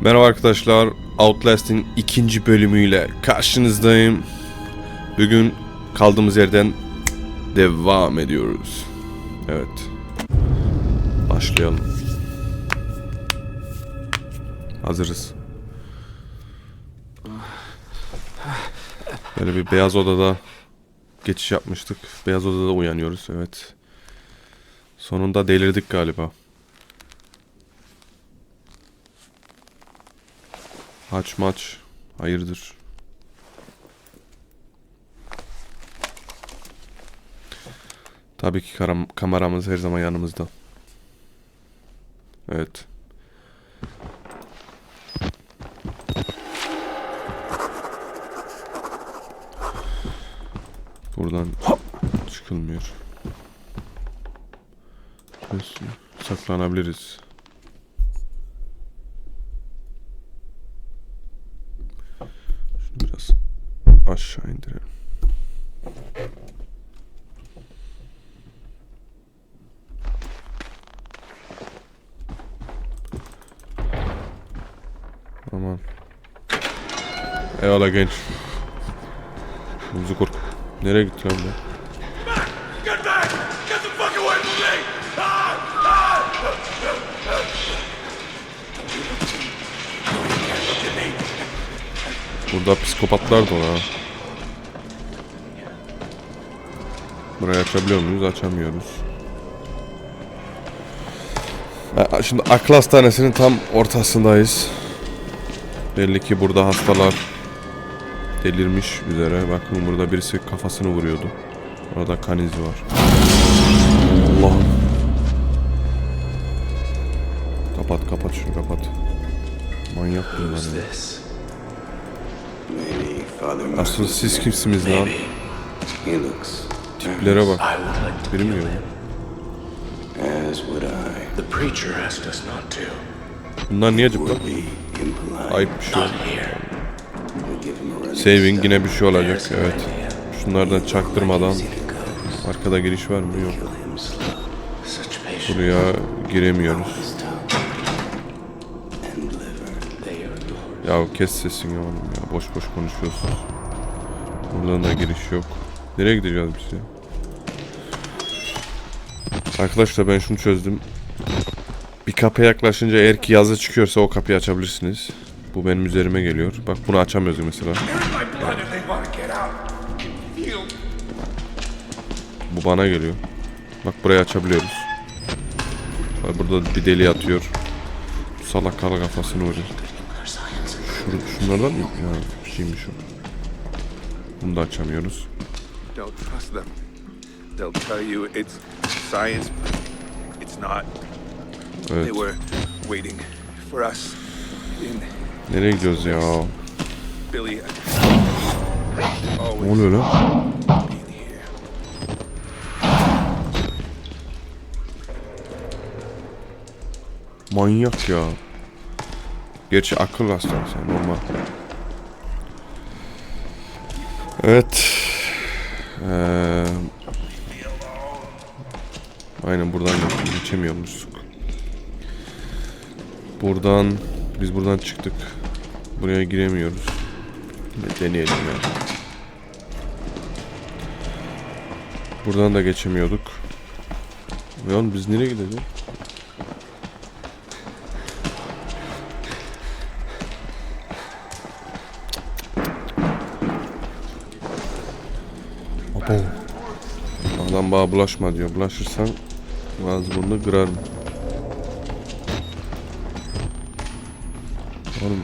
Merhaba arkadaşlar. Outlast'in ikinci bölümüyle karşınızdayım. Bugün kaldığımız yerden devam ediyoruz. Evet. Başlayalım. Hazırız. Böyle bir beyaz odada geçiş yapmıştık. Beyaz odada uyanıyoruz. Evet. Sonunda delirdik galiba. Haç maç. Hayırdır? Tabii ki karam- kameramız her zaman yanımızda. Evet. Buradan çıkılmıyor. Saklanabiliriz? Şunu biraz aşağı indirelim. Aman. Eyvallah genç. Muzu kork. Nereye gitti lan bu? Burada psikopatlar da var. Burayı açabiliyor muyuz? Açamıyoruz. Şimdi akıl hastanesinin tam ortasındayız. Belli ki burada hastalar delirmiş üzere. Bakın burada birisi kafasını vuruyordu. Orada kan izi var. Allah'ım. Kapat kapat şunu kapat. Manyak bunlar ya. Asıl siz kimsiniz lan? Tiplere bak. I would like to. Bilmiyorum. as would I. The preacher asked us not to. Bunlar niye impolite. Ayıp bir şey. Saving yine bir şey olacak. Evet. Şunlardan çaktırmadan arkada giriş var mı? Yok. Buraya giremiyoruz. Ya kes sesini oğlum ya. Boş boş konuşuyorsun. Buradan da giriş yok. Nereye gideceğiz biz ya? Arkadaşlar ben şunu çözdüm. Bir kapıya yaklaşınca eğer ki yazı çıkıyorsa o kapıyı açabilirsiniz. Bu benim üzerime geliyor. Bak bunu açamıyoruz mesela. Bu bana geliyor. Bak burayı açabiliyoruz. Bak burada bir deli atıyor. Bu salak kara kafasını vuruyor. Şur şunlardan mı? Ya şeymiş o. Bunu da açamıyoruz. Don't trust them. They'll tell you it's science, but it's not. They Evet. were waiting for us in Nereye gidiyoruz ya? Ne oluyor lan? Manyak ya. Gerçi akıl hastanesi normal. Evet. Ee, aynen buradan geç- geçemiyormuşuz. Buradan biz buradan çıktık. Buraya giremiyoruz. Deneyelim ya. Buradan da geçemiyorduk. Ve oğlum biz nereye gideceğiz? Adam bana bulaşma diyor. Bulaşırsan ağzını kırarım. Feel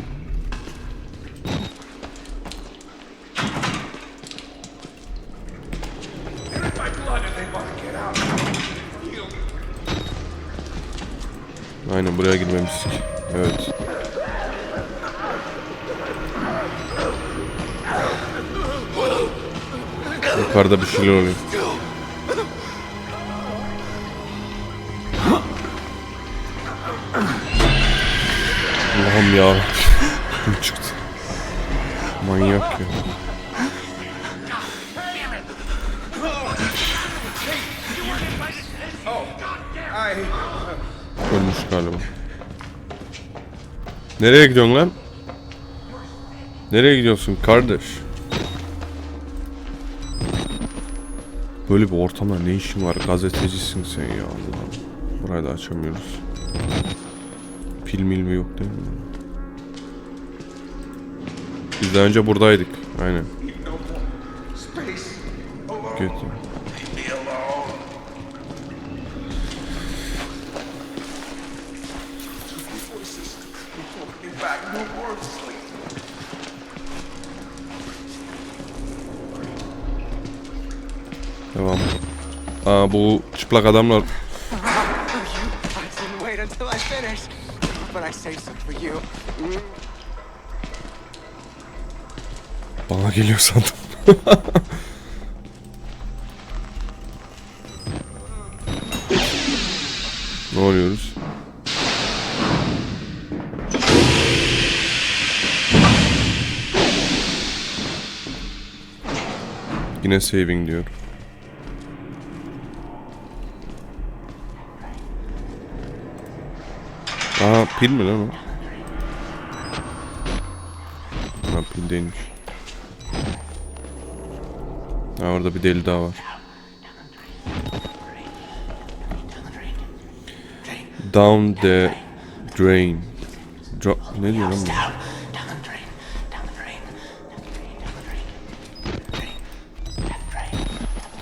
Aynen buraya girmemiştik. Evet. Yukarıda bir şeyler oluyor. Allah'ım ya. Kim çıktı? Manyak ya. Ölmüş galiba. Nereye gidiyorsun lan? Nereye gidiyorsun kardeş? Böyle bir ortamda ne işin var? Gazetecisin sen ya Allah'ım. Burayı da açamıyoruz. Pil mil mi yok değil mi? Biz daha önce buradaydık. Aynen. Sleep. Devam. Aa bu çıplak adamlar but I saved some for you. Bana geliyor sandım. ne oluyoruz? Yine saving diyor. Aa pil mi lan o? Ha pil değilmiş. Ha orada bir deli daha var. Down the drain. Dro ne diyor lan bu?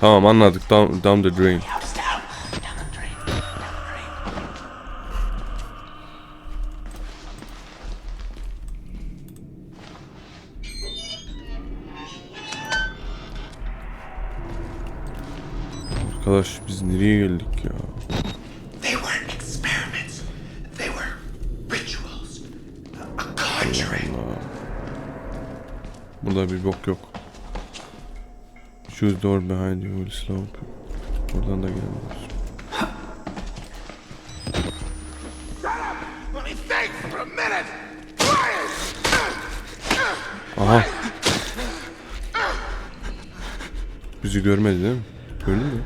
Tamam anladık. Down, down the drain. Arkadaş biz nereye geldik ya? They weren't experiments. They were rituals. A conjuring. Burada bir bok yok. Choose door behind you will slope. Buradan da gelmiyoruz. Aha. Bizi görmedi değil mi? Gördün mü?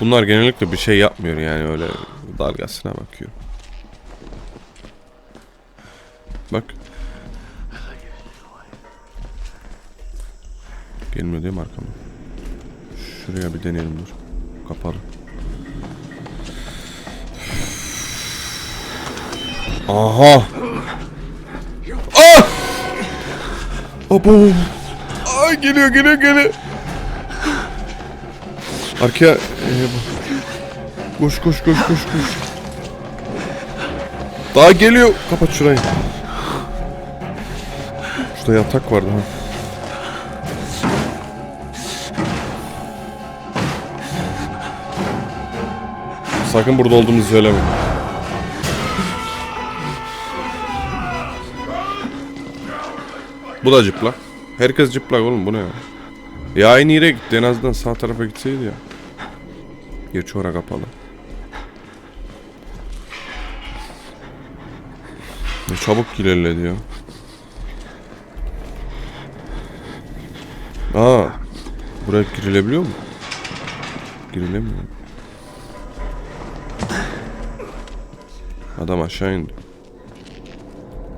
Bunlar genellikle bir şey yapmıyor yani öyle dalgasına bakıyor. Bak. Gelmiyor değil mi arkamda? Şuraya bir deneyelim dur. Kapalı. Aha. Ah! Abo. Ay geliyor geliyor geliyor. Arkaya. Bak. koş koş koş koş koş. Daha geliyor. Kapat şurayı. Şurada yatak vardı ha. Sakın burada olduğumuzu söyleme. Bu da cıplak. Herkes cıplak oğlum bu ne ya? Ya aynı yere gitti en azından sağ tarafa gitseydi ya. Geç ora kapalı. Ne çabuk ilerledi ya. Aa, buraya girilebiliyor mu? Girilemiyor. Adam aşağı indi.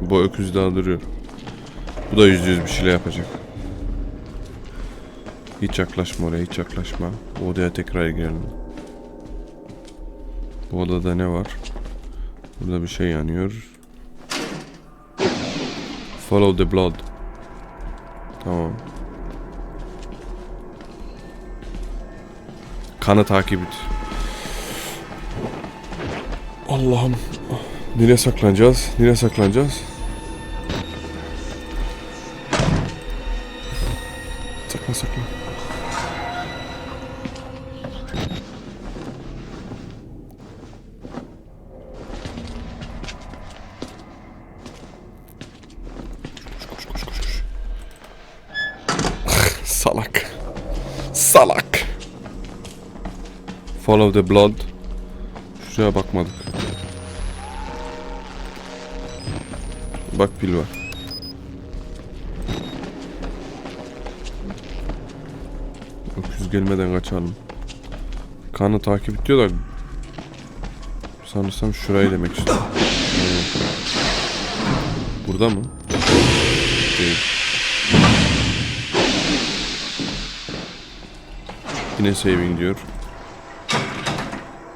Bu öküz daha duruyor. Bu da yüzde yüz bir şeyler yapacak. Hiç yaklaşma oraya, hiç yaklaşma. Odaya tekrar girelim. Bu odada ne var? Burada bir şey yanıyor. Follow the blood. Tamam. Kanı takip et. Allah'ım. Nereye saklanacağız? Nereye saklanacağız? Saklan saklan. Follow the blood. Şuraya bakmadık. Bak pil var. Öküz gelmeden kaçalım. Kanı takip ediyor da Sanırsam şurayı demek istiyorum. Aynen. Burada mı? Değil. Yine saving diyor.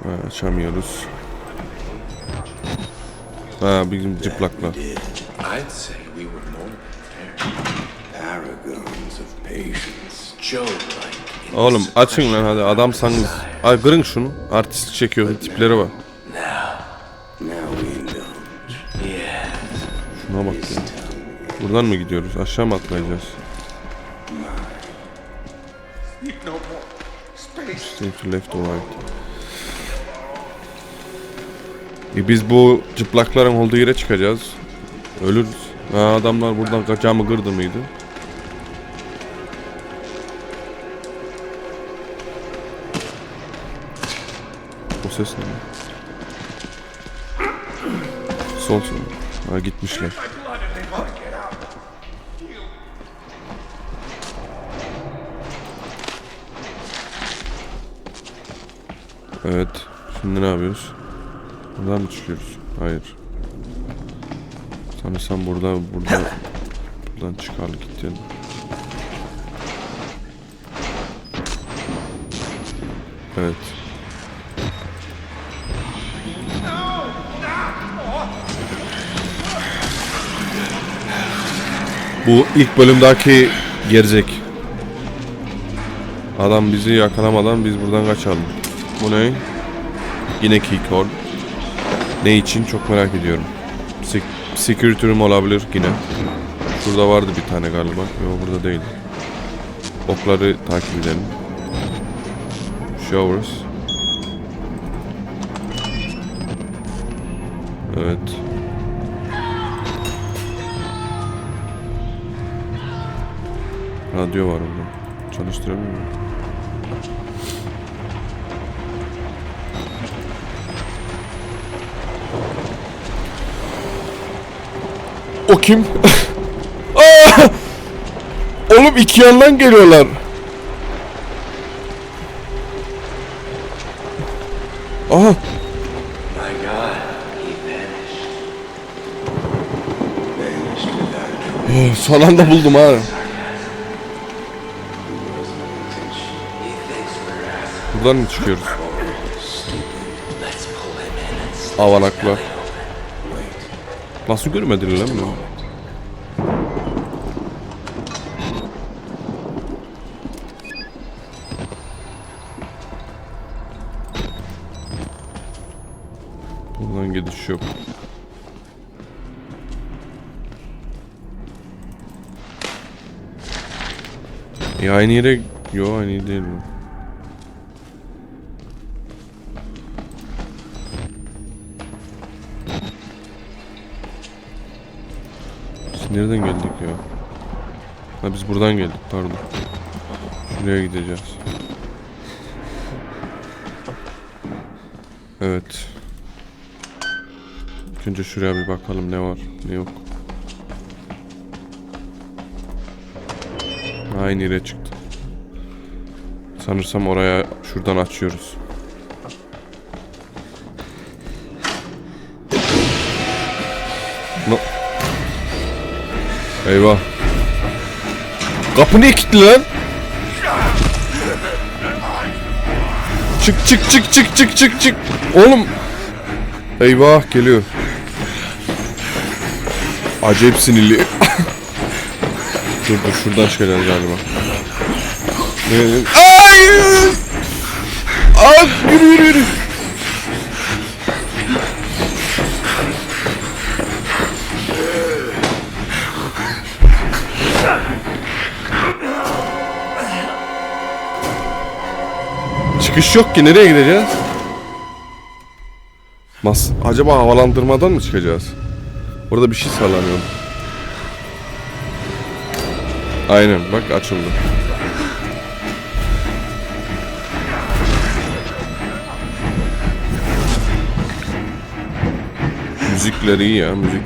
Ha, açamıyoruz. Ha bizim cıplaklar. I'd say we were more prepared. Paragons of patience. Joe-like. in Oğlum açın lan hadi suppression adamsanız. Ay kırın şunu. Artist çekiyor tiplere bak. Şuna bak ya. Buradan mı gidiyoruz? Aşağı mı atlayacağız? Stay to left or right. E biz bu cıplakların olduğu yere çıkacağız. Ölürüz. Ha, adamlar buradan kaçağımı kırdı mıydı? O ses ne? Sol sol. Ha gitmişler. Evet. Şimdi ne yapıyoruz? Buradan mı çıkıyoruz? Hayır. Sanırsam burada burada buradan çıkar git yani. Evet. Bu ilk bölümdeki gerizek. Adam bizi yakalamadan biz buradan kaçalım. Bu ne? Yine keycard. Ne için çok merak ediyorum. Sek security room olabilir yine. Şurada vardı bir tane galiba. Yok burada değil. Okları takip edelim. Showers. Evet. Radyo var orada. Çalıştıramıyor muyum? O kim? Aa! Oğlum iki yandan geliyorlar. Aha. My God, he vanished. Vanished without a trace. Son anda buldum ha. Buradan mı çıkıyoruz? Avanaklar. Nasıl görmediler lan bunu? Buradan gidiş yok. E aynı yere... Yo aynı değil mi? Nereden geldik ya? Ha biz buradan geldik pardon. Şuraya gideceğiz. Evet. Önce şuraya bir bakalım ne var ne yok. Aynı yere çıktı. Sanırsam oraya şuradan açıyoruz. Eyvah. Kapı niye kilitli lan? Çık çık çık çık çık çık çık. Oğlum. Eyvah geliyor. Acayip sinirli. dur dur şuradan çıkacağız galiba. Ay! Ay yürü yürü yürü. Çıkış yok ki nereye gideceğiz? Mas acaba havalandırmadan mı çıkacağız? Orada bir şey sallanıyor. Aynen bak açıldı. Müzikleri iyi ya müzik.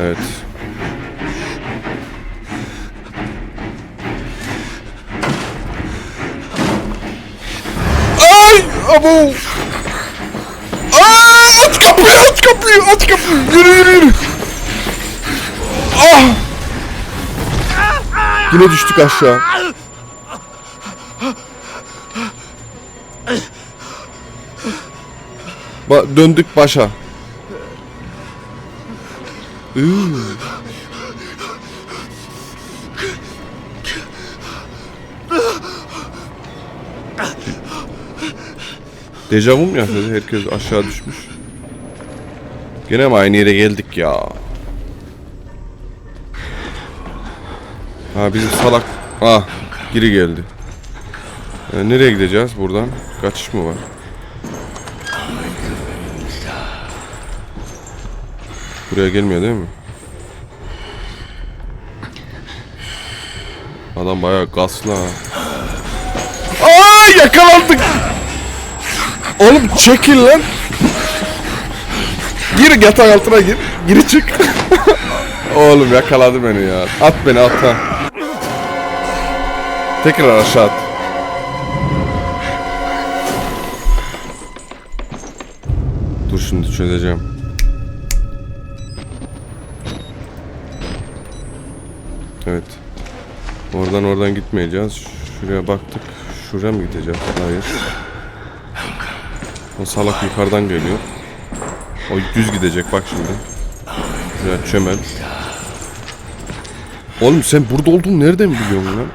Evet. Ay! Abo! Aç kapıyı aç kapıyı aç kapıyı. Yürü yürü yürü. Ah. Yine düştük aşağı. Ba döndük başa. Iıı. Dejavu mu yaşadı? Herkes aşağı düşmüş. Gene mi aynı yere geldik ya? Ha bizim salak... Ah geri geldi. Ee, nereye gideceğiz buradan? Kaçış mı var? Buraya gelmiyor değil mi? Adam bayağı gaslı ha. Aa yakalandık. Oğlum çekil lan. Gir yatak altına gir. Giri çık. Oğlum yakaladı beni ya. At beni at ha. Tekrar aşağı at. Dur şimdi çözeceğim. Evet. Oradan oradan gitmeyeceğiz. Şuraya baktık. Şuraya mı gideceğiz? Hayır. O salak yukarıdan geliyor. O düz gidecek bak şimdi. Şuraya çömel. Oğlum sen burada olduğunu nereden biliyorsun lan?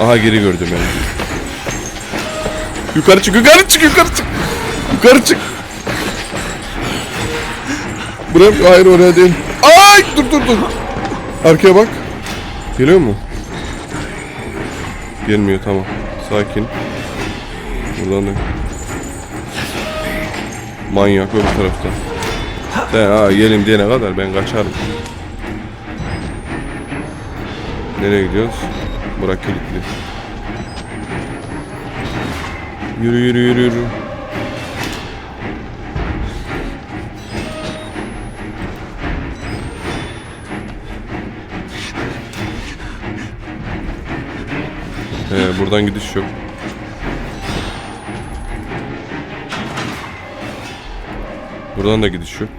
Aha geri gördüm beni. Yukarı çık, yukarı çık, yukarı çık. Yukarı çık. Mı? Hayır oraya değil. Ay dur dur dur. Arkaya bak. Geliyor mu? Gelmiyor tamam. Sakin. Buradan da. Manyak öbür tarafta. Sen ha gelim diyene kadar ben kaçarım. Nereye gidiyoruz? Bırak kilitli. Yürü yürü yürü yürü. Ee, buradan gidiş yok. Buradan da gidiş yok.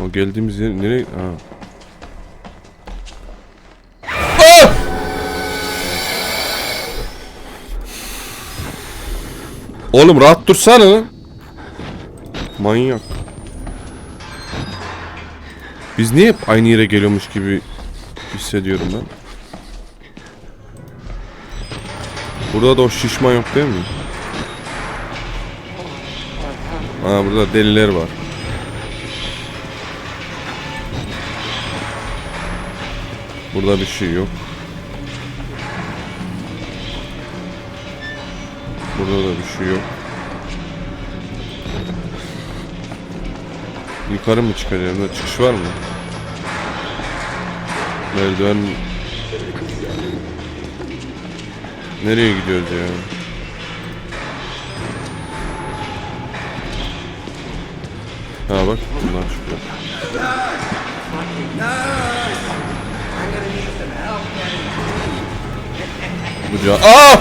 O geldiğimiz yer nereye? Ha. Ah! Oğlum rahat dursana. Manyak. Biz niye hep aynı yere geliyormuş gibi hissediyorum ben. Burada da o şişman yok değil mi? Aa burada deliler var. Burada bir şey yok. Burada da bir şey yok. Yukarı mı çıkacağım? Burada çıkış var mı? Merdiven... Nereye gidiyoruz ya? Ha bak bunlar çıkıyor. Bu can... Aa!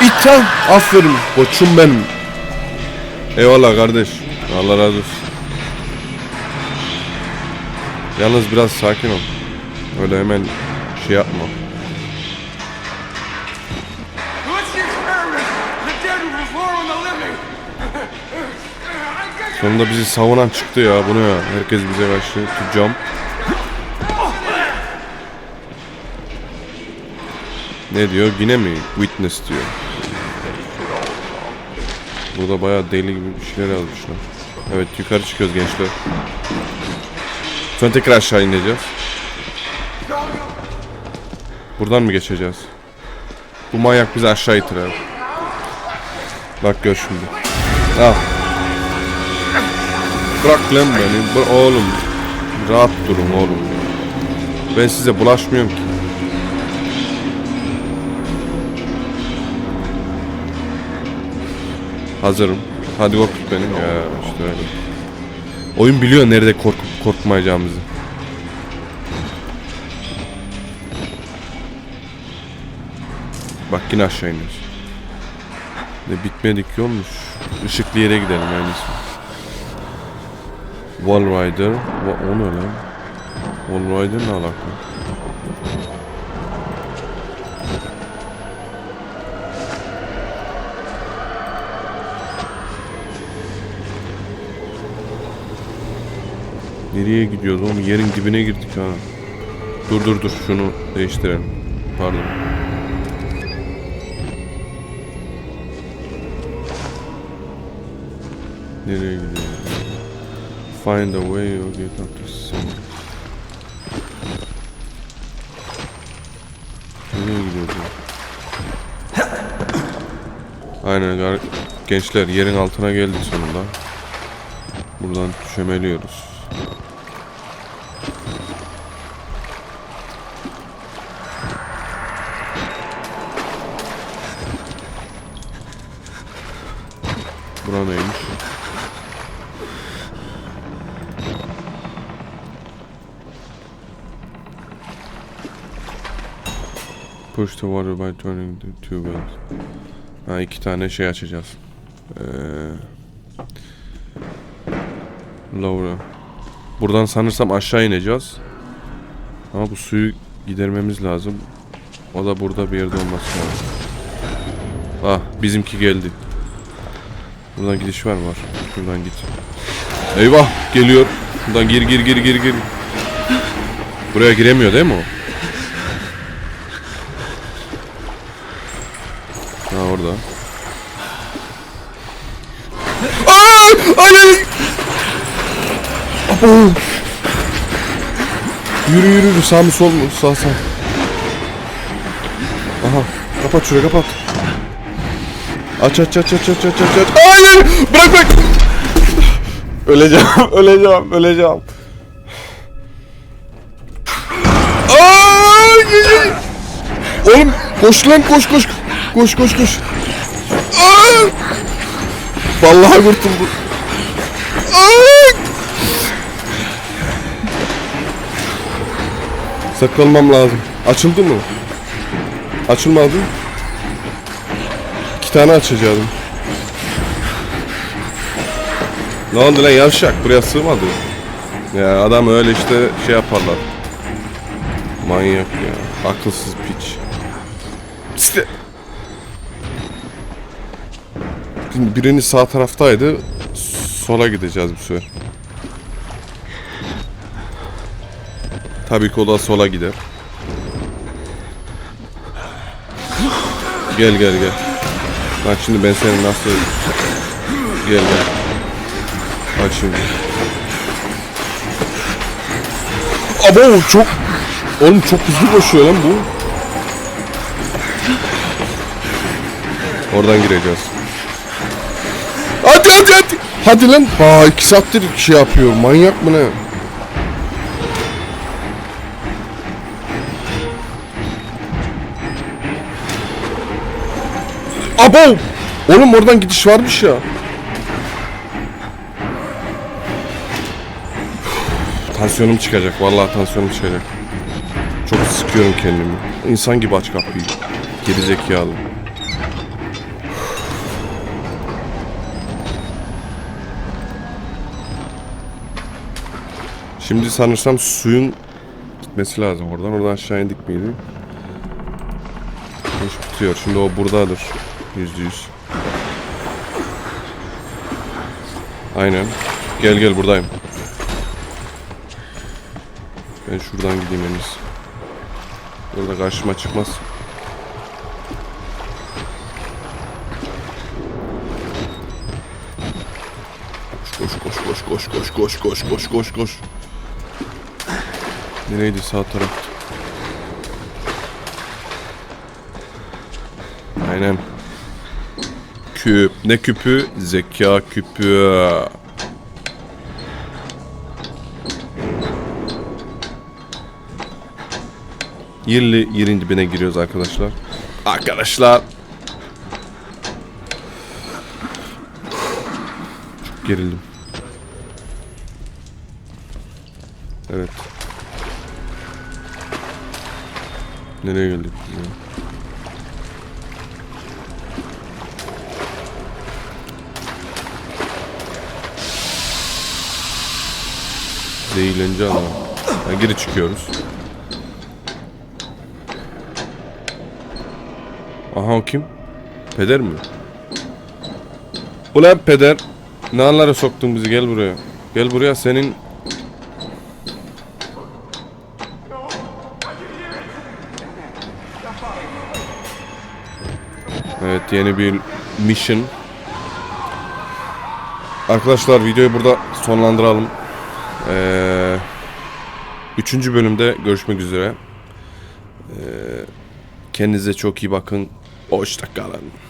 İten! Aferin koçum benim. Eyvallah kardeş. Allah razı olsun. Yalnız biraz sakin ol. Öyle hemen şey yapma. Sonunda bizi savunan çıktı ya. Bu ne ya? Herkes bize karşı tutacağım. Ne diyor? Yine mi? Witness diyor. Burada bayağı deli gibi bir şeyler yazmışlar. Evet yukarı çıkıyoruz gençler. Sonra tekrar aşağı ineceğiz. Buradan mı geçeceğiz? Bu manyak bizi aşağı itirer. Bak gör şimdi. Al. Bırak lan beni. Bır- oğlum. Rahat durun oğlum. Ben size bulaşmıyorum ki. Hazırım. Hadi korkut beni. Ya işte öyle. Oyun biliyor nerede korkup korkmayacağımızı. Bak yine aşağı iniyoruz. Ne bitmedik yolmuş. Işıklı yere gidelim yani. Wall Rider. O ne lan? Wall Rider ne alaka? Nereye gidiyoruz oğlum? Yerin dibine girdik ha. Dur dur dur şunu değiştirelim. Pardon. Nereye gidiyoruz? Find a way or get up to sea. Nereye gidiyoruz ya? Aynen gençler yerin altına geldik sonunda. Buradan çömeliyoruz. Bura neymiş? Push the water by turning the two wheels. Ha iki tane şey açacağız. Ee, Laura. Buradan sanırsam aşağı ineceğiz. Ama bu suyu gidermemiz lazım. O da burada bir yerde olması lazım. Ah bizimki geldi. Buradan gidiş var mı? Var. Şuradan git. Eyvah geliyor. Buradan gir gir gir gir gir. Buraya giremiyor değil mi o? Ha orada. Aa! Ay ay! Abo! Yürü yürü yürü sağ mı sol mu? Sağ sağ. Aha kapat şurayı kapat. Aç aç aç aç aç aç aç aç. Hayır! Bırak bırak! Öleceğim, öleceğim, öleceğim. Ay! Oğlum koş lan koş koş. Koş koş koş. Ay! Vallahi kurtuldum. Saklanmam lazım. Açıldı mı? Açılmadı. İki tane açacaktım. Ne oldu lan yavşak? Buraya sığmadı. Ya adam öyle işte şey yaparlar. Manyak ya. Akılsız piç. Şimdi birini sağ taraftaydı. Sola gideceğiz bu sefer. Tabii ki o da sola gider. Gel gel gel. Bak şimdi ben seni nasıl... Gel gel. Bak şimdi. Abo çok... Oğlum çok hızlı koşuyor lan bu. Oradan gireceğiz. Hadi lan. Aa iki saattir şey yapıyor. Manyak mı ne? Abo! Oğlum oradan gidiş varmış ya. Tansiyonum çıkacak. Vallahi tansiyonum çıkacak. Çok sıkıyorum kendimi. İnsan gibi aç kapıyı. Geri zekalı. Şimdi sanırsam suyun gitmesi lazım oradan. Oradan aşağı indik miydi? İş bitiyor. Şimdi o buradadır. Yüzde yüz. Aynen. Gel gel buradayım. Ben şuradan gideyim en. Burada karşıma çıkmaz. Koş koş koş koş koş koş koş koş koş koş. Nereydi sağ taraf? Aynen. Küp. Ne küpü? Zeka küpü. Yerli yerin dibine giriyoruz arkadaşlar. Arkadaşlar. Çok gerildim. Nereye geldik ya? Zehirlenci adam. Ha, geri çıkıyoruz. Aha o kim? Peder mi? Ulan peder. Ne anlara soktun bizi gel buraya. Gel buraya senin yeni bir mission. Arkadaşlar videoyu burada sonlandıralım. Ee, üçüncü bölümde görüşmek üzere. Ee, kendinize çok iyi bakın. Hoşça kalın.